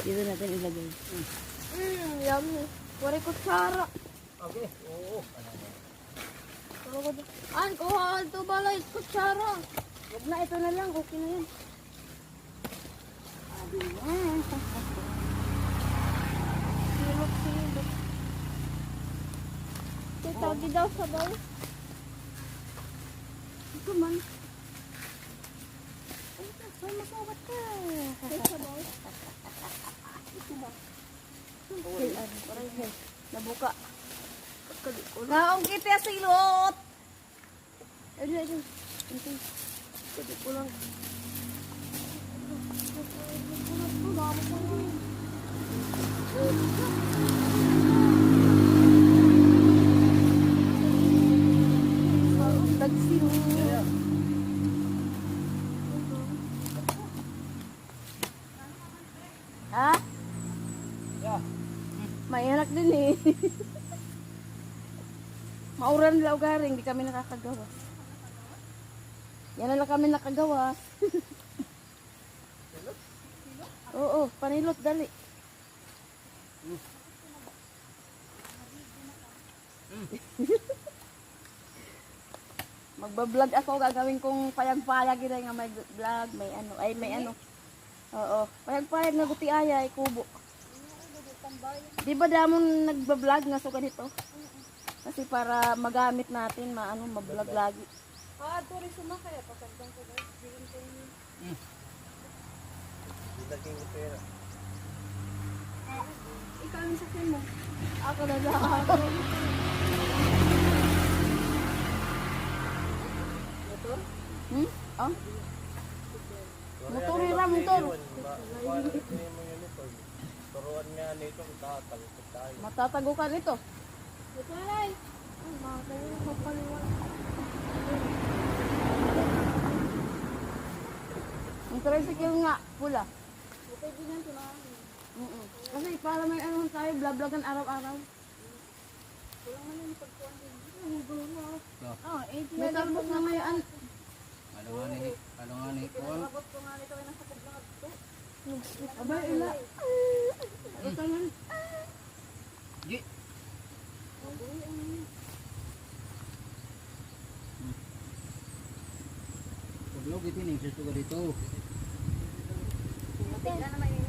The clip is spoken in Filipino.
Dito natin ilagay. Mmm, yummy. Wari kutsara. Okay, oo. An, kuha ito balay kutsara. Huwag na, ito na lang. Okay na yan. Sabi niya. Silok, silok. Titagi daw sa daw. Ito man. Ay, masawat ka. Sa. Nabuka. Naong kita silot. Ayun, ayun. Ito. Sabi ko lang. May anak din eh. Mauran nila ugaring, di kami nakakagawa. Yan na lang kami nakagawa. Oo, panilot dali. Magbablog ako, gagawin kong payag-payag yun nga may vlog, may ano, ay may ano. Oo, payag-payag na guti ay kubo. Di ba damon nagbablog nga so ganito? Kasi para magamit natin, maano, mablog lagi. Ah, ito rin sumakaya. Pasagdan ko guys. Bigyan ko yun. Ilagay ko pera. Ikaw yung sakyan mo. Ako na lang. Hmm? Oh? Motor hira, motor. Mo yun ito. Turuan nga nito kung tatangkot tayo. Matatago ka nito. Ito ay. Ay, mga kayo. Kapaliwan. Ang tricycle nga, pula. Okay din yan. Tunahan. Mm Kasi para may ano tayo, vlog-vlogan araw-araw. Kulang na yung pagkuhan din. Ay, gulo na. Oh, 80 May talbos na ngayon. Ano nga ni, ano nga ni, ko nga ko. Abay, ila. giti ning susuga dito. Tingnan naman